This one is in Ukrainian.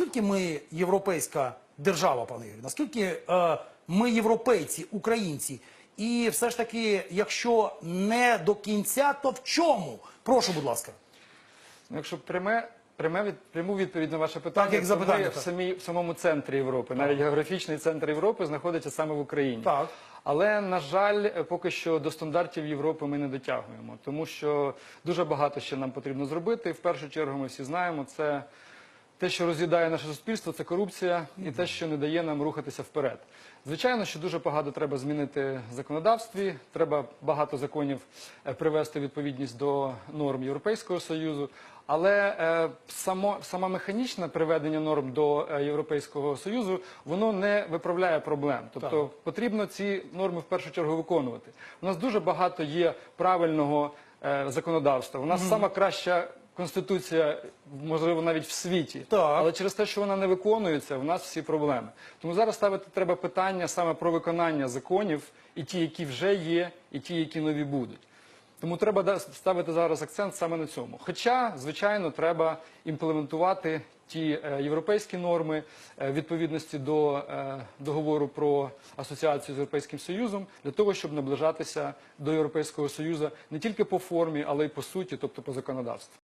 наскільки ми європейська держава, пане Юрію, наскільки е, ми європейці, українці, і все ж таки, якщо не до кінця, то в чому? Прошу, будь ласка. Ну, Якщо пряме, пряме від, пряму відповідь на ваше питання, як то запитання, ми так. в, самій, в самому центрі Європи, навіть географічний центр Європи знаходиться саме в Україні. Так. Але, на жаль, поки що до стандартів Європи ми не дотягуємо, тому що дуже багато ще нам потрібно зробити. В першу чергу ми всі знаємо, це те, що роз'їдає наше суспільство, це корупція і те, що не дає нам рухатися вперед. Звичайно, що дуже багато треба змінити в законодавстві. Треба багато законів е, привести відповідність до норм Європейського союзу. Але е, само, сама механічне приведення норм до е, Європейського союзу воно не виправляє проблем. Тобто потрібно ці норми в першу чергу виконувати. У нас дуже багато є правильного е, законодавства. У нас сама краща конституція, можливо, навіть в світі. Так. Але через те, що вона не виконується, в нас всі проблеми. Тому зараз ставити треба питання саме про виконання законів, і ті, які вже є, і ті, які нові будуть. Тому треба да- ставити зараз акцент саме на цьому. Хоча, звичайно, треба імплементувати ті е, європейські норми е, відповідності до е, договору про асоціацію з Європейським Союзом для того, щоб наближатися до Європейського Союзу не тільки по формі, але й по суті, тобто по законодавству.